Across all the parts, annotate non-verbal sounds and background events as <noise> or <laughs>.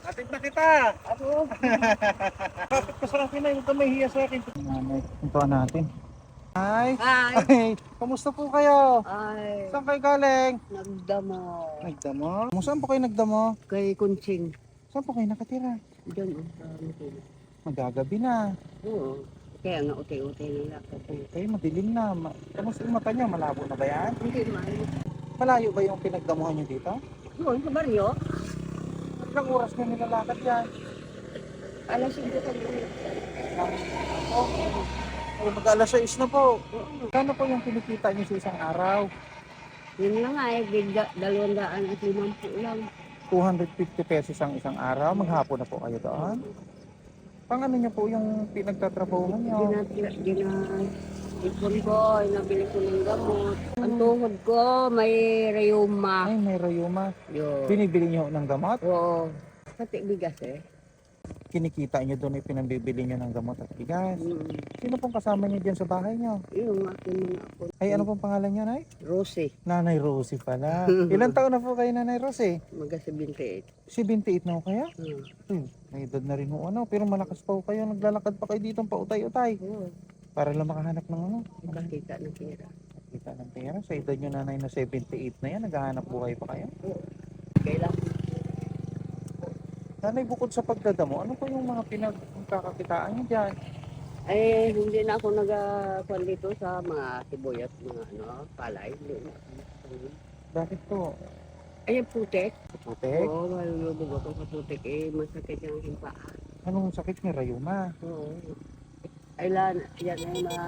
Atid na kita! Ako, <laughs> Kapit ka sa akin ay, huwag ka mahihiya sa akin. Nanay, ito natin. Ay, Hi! ay, kamusta po kayo? Ay, Saan kayo galing? nagdamo. Nagdamo? Kung saan po kayo nagdamo? Kay Kunching. Saan po kayo nakatira? Diyan, oh, sa. Magagabi na. Oo. Kaya nga, uti-uti nila ako. Okay, madilim na. Kamusta yung mata niyo? Malabo na ba yan? Hindi man. Malayo ba yung pinagdamuhan niyo dito? Doon, sa baryo, Ilang oras na nilalakad yan? alas 5 ka Oh, oh, mag alas 6 na po. Kano po yung kinikita niyo sa isang araw? Yun lang nga eh, bigla, dalawang daan at limampu lang. 250 pesos ang isang araw. Maghapon na po kayo doon. Pang ano niyo po yung pinagtatrabahuhan niyo? Gina, gina, ipon ko, nabili ko ng gamot. Ang tuhod ko, may rayuma. Ay, may rayuma. Yun. Binibili niyo ng gamot? Oo. Pati bigas eh. Kinikita niyo doon ay pinambibili niyo ng gamot at bigas. Mm. Sino pong kasama niyo diyan sa bahay niyo? Yung aking mga apo. Ay, ano pong pangalan niyo, Nay? Rosie, Nanay Rosie pala. <laughs> Ilan taon na po kayo, Nanay Rosie? maga 78. 78 na po kayo? Hmm. Uy, may edad na rin ho, ano. Pero malakas pa po kayo. Naglalakad pa kayo dito pautay-utay. Oo. Para lang makahanap ng ano. Nakakita ng pera. Kita ng pera. Sa edad niyo, Nanay, na 78 na yan. Naghahanap buhay pa kayo. Oo. Kailangan. Nanay, bukod sa pagdadamo, ano po yung mga pinagkakakitaan niyo dyan? Eh, hindi na ako nag-kwan dito sa mga sibuyas, mga ano, palay. Hindi na. Bakit po? Ay, yung putek. Putek? Oo, malulubog ako sa putek. Eh, masakit yung paa. Anong sakit ni Rayuma? Oo. Ay, lan, yan ay mga,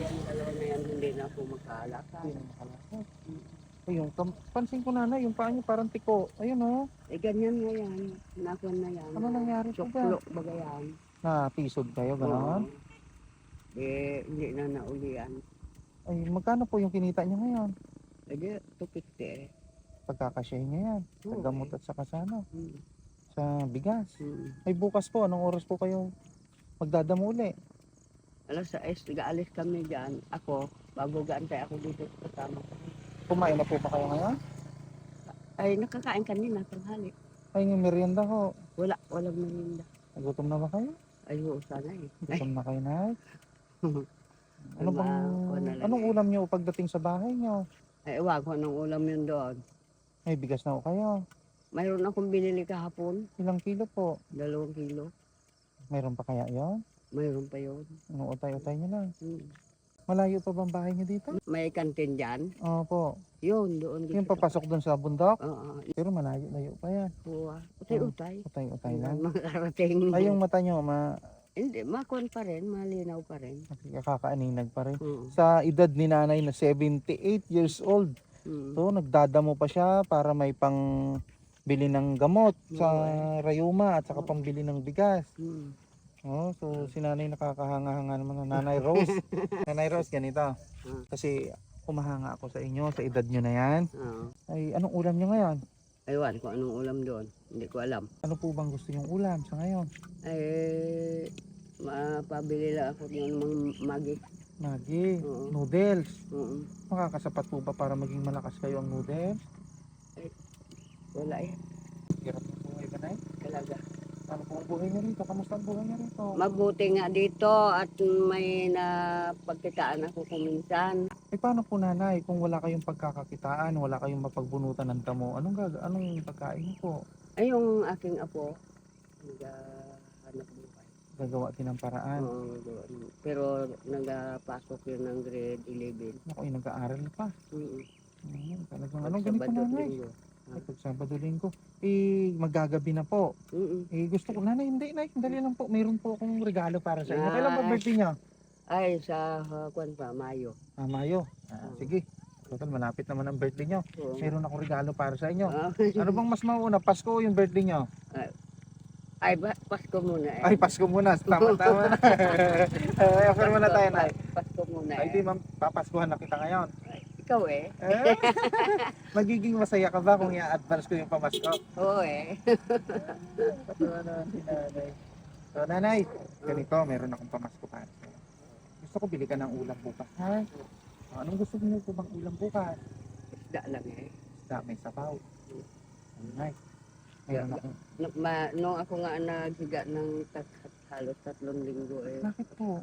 yan, dalawa na yan, hindi na ako makalakad. Hindi na makalakad. Ayun, kam- pansin ko na yung paa niyo parang tiko. Ayun oh, Eh, ganyan nga yan. Nakon na yan. ano nangyari po ba? Suklo, baga yan. Natisod kayo, gano'n? Oo. Eh, hindi na naulian. Ay, magkano po yung kinita niyo ngayon? Eh, di, tukikti eh. Pagkakasya niya yan. Sa Oo, gamot eh. at sa kasano. Hmm. Sa bigas. Hmm. Ay, bukas po, anong oras po kayo magdadamo uli? Alas 6, nag-aalis kami dyan. Ako, bago gaantay ako dito kasama ko. Kumain na po ba kayo ngayon? Ay, nakakain kanina, tanghali. Ay, yung merienda ho. Wala, walang merinda. Nagutom na ba kayo? Ay, oo, sana eh. Gutom na kayo na. <laughs> Ano bang, anong ulam niyo pagdating sa bahay niyo? ay wag ko ng ulam yun doon. May bigas na ho kayo. Mayroon akong binili kahapon, Ilang kilo po? dalawang kilo. Mayroon pa kaya yon? Mayroon pa yun. Ano, utay-utay niyo lang. Hmm. Malayo pa bang bahay niyo dito? May kantin dyan. Opo. Yun, doon. Yung papasok doon sa bundok? Oo, Pero malayo-layo pa yan. uh, utay-utay. Utay-utay lang. Makarating. Ay, yung mata nyo, ma Hindi, makon pa rin, malinaw pa rin. kakaaninag pa rin. Oo. Sa edad ni nanay na 78 years old, Mm. so nagdadamo pa siya para may pang bili ng gamot sa rayuma at saka pambili ng bigas. Mm. Oh, so si nanay nakakahanga-hanga naman nanay Rose. <laughs> nanay Rose, ganito. Kasi kumahanga ako sa inyo, sa edad nyo na yan. Oo. Ay, anong ulam nyo ngayon? Aywan, kung anong ulam doon. Hindi ko alam. Ano po bang gusto yung ulam sa ngayon? Eh, mapabili lang ako ng mga magi. Maggi, Oo. noodles. Oo. Makakasapat po ba para maging malakas kayo ang noodles? Wala eh. Hirap ng buhay ba na Talaga. Ano po ang buhay niyo rito? Kamusta ang buhay niyo rito? Mabuti nga dito at may napagkitaan ako kuminsan. Eh paano po nanay kung wala kayong pagkakakitaan, wala kayong mapagbunutan ng damo? Anong gag anong pagkain niyo po? Ay, yung aking apo, naghahanap buhay. Gagawa din ng paraan. Oo, doon. Pero nagpasok yun ng grade 11. Ako ay nag-aaral pa. Mm. Hmm, talagang anong ganito Sabado, nanay? Linggo. Ay, pag Sabado linggo. Eh, magagabi na po. Mm-mm. Eh, gusto ko, nanay, hindi, nay, dali lang po. Mayroon po akong regalo para sa inyo. Kailan ba birthday niyo? Ay, sa uh, kwan pa, Mayo. Ah, Mayo. Ah, sige. Total, malapit naman ang birthday niyo. Oo. Meron akong regalo para sa inyo. Ah, Ano bang mas mauna? Pasko o yung birthday niyo? ay, ba, Pasko muna eh. Ay, Pasko muna. Tama, tama na. <laughs> Ay, <laughs> offer muna tayo, Nay. Pasko muna Ay, eh. di, ma'am, papaskuhan na kita ngayon. Ikaw eh. Eh? <laughs> Magiging masaya ka ba kung i-advance ko yung pamasko? Oo eh. Patuwa naman si nanay. So, nanay, ganito, meron akong pamasko para sa'yo. Gusto ko bili ka ng ulam bukas, ha? O, Anong gusto niyo po bang ulam bukas? isda lang eh. Isda, may sabaw. Nay. Meron akong... Nung, ma, nung ako nga naghiga ng tat, halos tatlong linggo eh. Bakit po?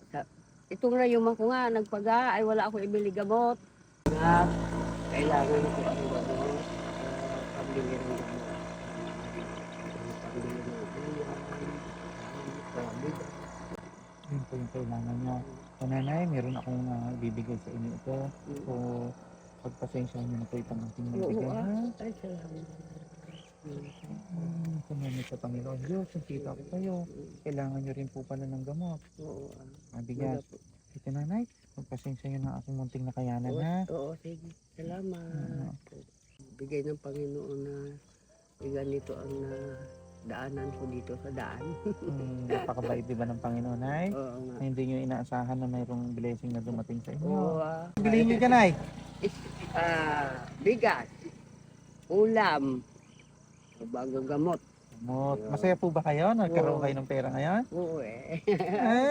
Itong rayuma ko nga, nagpaga, ay wala akong ibili gamot. Nga, kailangan ko ang. Uh, pambili ng. Pambili ng ulam. Pambili. Yun po yung kailangan nyo. So, nanay, meron akong uh, bibigay sa inyo ito. So, pagpasensya nyo na po itong ating Oo, bibigay. ah. Ay, salamat. Hmm, Salamat sa Panginoon Diyos. Nakita ko kayo. Kailangan nyo rin po pala ng gamot. Oo, ah. Mabigas. Ito nanay, magpasensya nyo na aking munting nakayanan ha. Oo, oo, sige. Salamat. Bigay ng Panginoon na ganito ang na daanan ko dito sa daan. Hmm, <laughs> napakabait diba ng Panginoon ay? Oo nga. Hindi nyo inaasahan na mayroong blessing na dumating sa inyo. Oo, ah. Bilhin nyo dyan ay. Ah, bigas, ulam, bagong gamot. Gamot. Masaya po ba kayo? Nagkaroon Oo. kayo ng pera ngayon? Oo eh.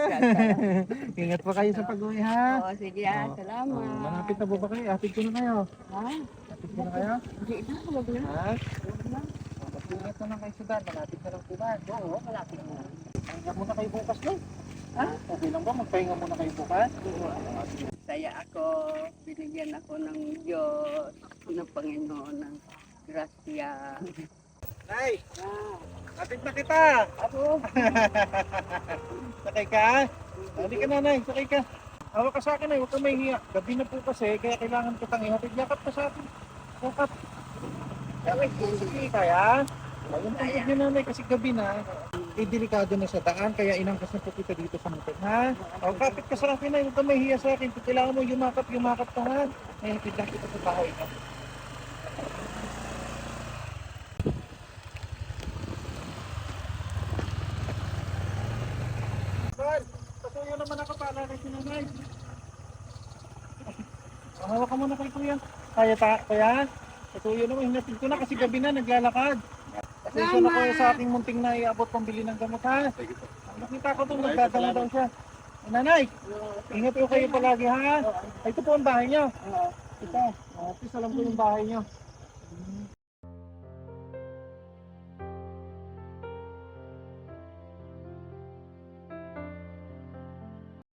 <laughs> Ingat po kayo sa pag-uwi ha. Oo, sige ah, Oo. salamat. Oh, malapit na po ba kayo? Atid ko na kayo. Ha? Atid ko na kayo. Hindi na, huwag na. Ha? Huwag na. Mag-ingat na lang kayo sa daan. Malapit na lang po ba? Oo, malapit na. Pahinga muna kayo bukas no? Ha? Okay lang ba? Magpahinga muna kayo bukas? Oo. Saya ako, binigyan ako ng Diyos, ng Panginoon ng grasya. <laughs> Nay! Ah, Atid na kita! ako, <laughs> Sakay ka? Hindi ka nanay, sakay ka. Hawak ka sa akin ay, huwag ka mahihiya. Gabi na po kasi, kaya kailangan ko tang ihatid. Yakap ka sa akin. Yakap. Yakap po. Sige, kaya. Ayun ang Kaya. niyo nanay kasi gabi na. Eh, delikado na sa daan, kaya inangkas na po kita dito sa motor, ha? O, kapit ka sa akin ay, huwag ka mahihiya sa akin. Kung kailangan mo yumakap, yumakap ka, ha? Ay, hatid lang kita sa bahay ka. Sir, patuyo naman ako para Ah, Hawak ka muna kay kuya. Kaya ta, kaya? Patuyo naman, hinatid ko na kasi gabi na naglalakad. Pasensya na kayo sa ating munting na iabot pambili ng gamot ha. Nakita ko itong nagdadala daw siya. Nanay, ingat po kayo palagi ha. Ito po ang bahay niyo. Ito, at least alam ko yung bahay niyo.